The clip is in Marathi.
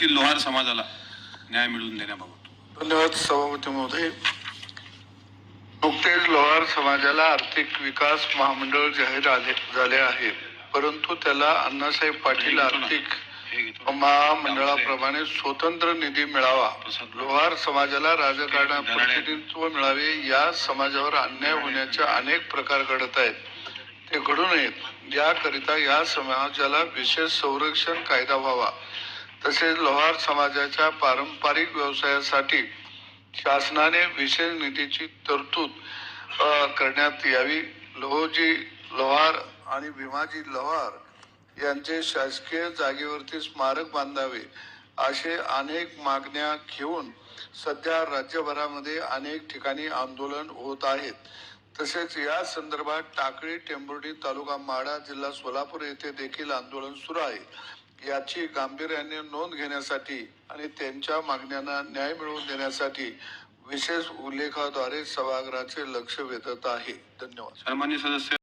येथील लोहार समाजाला न्याय मिळवून देण्याबाबत. धन्यवाद सभापती महोदय नुकतेच लोहार समाजाला आर्थिक विकास महामंडळ जाहीर आले झाले आहे. परंतु त्याला अण्णासाहेब पाटील आर्थिक महामंडळाप्रमाणे स्वतंत्र निधी मिळावा. लोहार समाजाला राजकारणात प्रतिनिधित्व मिळावे या समाजावर अन्याय होण्याचे अनेक प्रकार घडत आहेत. ते घडू नयेत. याकरिता या समाजाला विशेष संरक्षण कायदा व्हावा. तसेच लोहार समाजाच्या पारंपरिक व्यवसायासाठी शासनाने विशेष निधीची तरतूद करण्यात यावी. लोहोजी लोहार आणि भीमाजी लोहार यांचे शासकीय जागेवरती स्मारक बांधावे असे अनेक मागण्या घेऊन सध्या राज्यभरामध्ये अनेक ठिकाणी आंदोलन होत आहेत. तसेच या संदर्भात टाकळी टेंभुर्णी तालुका माडा जिल्हा सोलापूर येथे देखील आंदोलन सुरू आहे. याची गांभीर्याने नोंद घेण्यासाठी आणि त्यांच्या मागण्यांना न्याय मिळवून देण्यासाठी विशेष उल्लेखाद्वारे सभागृहाचे लक्ष वेधत आहे. धन्यवाद. सन्मान्य सदस्य